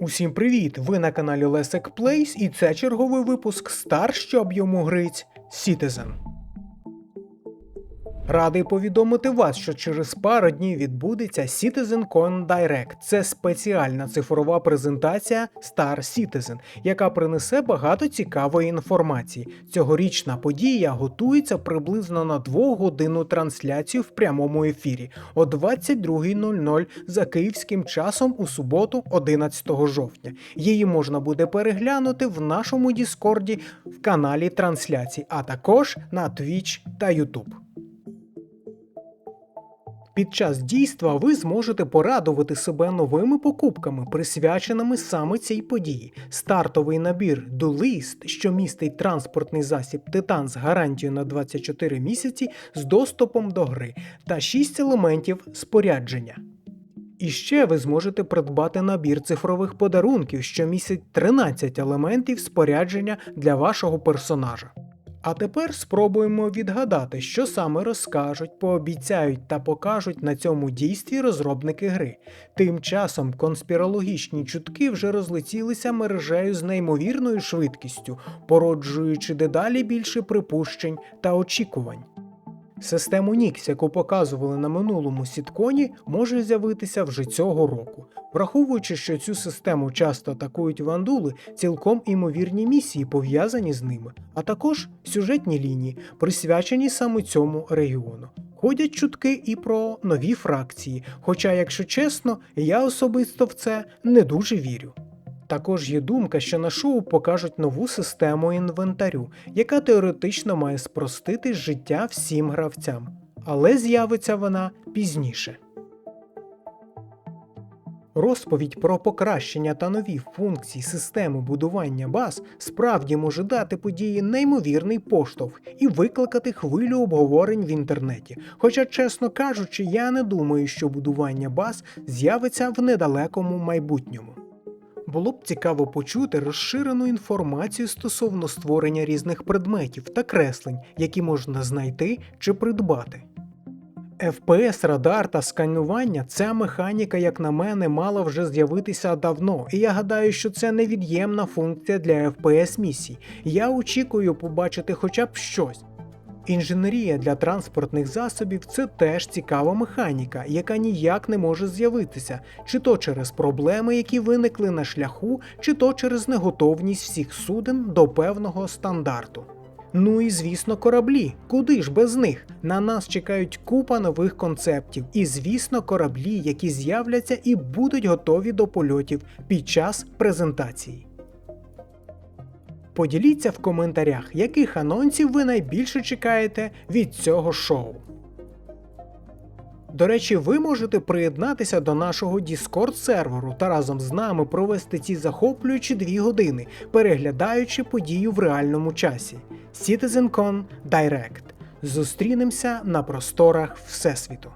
Усім привіт! Ви на каналі Лесек Плейс і це черговий випуск Стар, щоб йому гриць Citizen. Радий повідомити вас, що через пару днів відбудеться CitizenCon Direct. Це спеціальна цифрова презентація Star Citizen, яка принесе багато цікавої інформації. Цьогорічна подія готується приблизно на двогодинну трансляцію в прямому ефірі о 22.00 за київським часом у суботу, 11 жовтня. Її можна буде переглянути в нашому Діскорді в каналі трансляцій, а також на Twitch та YouTube. Під час дійства ви зможете порадувати себе новими покупками, присвяченими саме цій події. Стартовий набір Duelist, що містить транспортний засіб Титан з гарантією на 24 місяці з доступом до гри та 6 елементів спорядження. І ще ви зможете придбати набір цифрових подарунків, що містить 13 елементів спорядження для вашого персонажа. А тепер спробуємо відгадати, що саме розкажуть, пообіцяють та покажуть на цьому дійстві розробники гри. Тим часом конспірологічні чутки вже розлетілися мережею з неймовірною швидкістю, породжуючи дедалі більше припущень та очікувань. Систему Nix, яку показували на минулому сітконі, може з'явитися вже цього року. Враховуючи, що цю систему часто атакують вандули, цілком імовірні місії пов'язані з ними, а також сюжетні лінії, присвячені саме цьому регіону. Ходять чутки і про нові фракції, хоча, якщо чесно, я особисто в це не дуже вірю. Також є думка, що на шоу покажуть нову систему інвентарю, яка теоретично має спростити життя всім гравцям, але з'явиться вона пізніше. Розповідь про покращення та нові функції системи будування баз справді може дати події неймовірний поштовх і викликати хвилю обговорень в інтернеті. Хоча, чесно кажучи, я не думаю, що будування баз з'явиться в недалекому майбутньому. Було б цікаво почути розширену інформацію стосовно створення різних предметів та креслень, які можна знайти чи придбати. FPS, радар та сканування ця механіка, як на мене, мала вже з'явитися давно, і я гадаю, що це невід'ємна функція для FPS місій. Я очікую побачити хоча б щось. Інженерія для транспортних засобів це теж цікава механіка, яка ніяк не може з'явитися, чи то через проблеми, які виникли на шляху, чи то через неготовність всіх суден до певного стандарту. Ну і звісно, кораблі. Куди ж без них? На нас чекають купа нових концептів, і звісно, кораблі, які з'являться і будуть готові до польотів під час презентації. Поділіться в коментарях, яких анонсів ви найбільше чекаєте від цього шоу. До речі, ви можете приєднатися до нашого Discord серверу та разом з нами провести ці захоплюючі дві години, переглядаючи подію в реальному часі. CitizenCon Direct. Зустрінемося на просторах Всесвіту.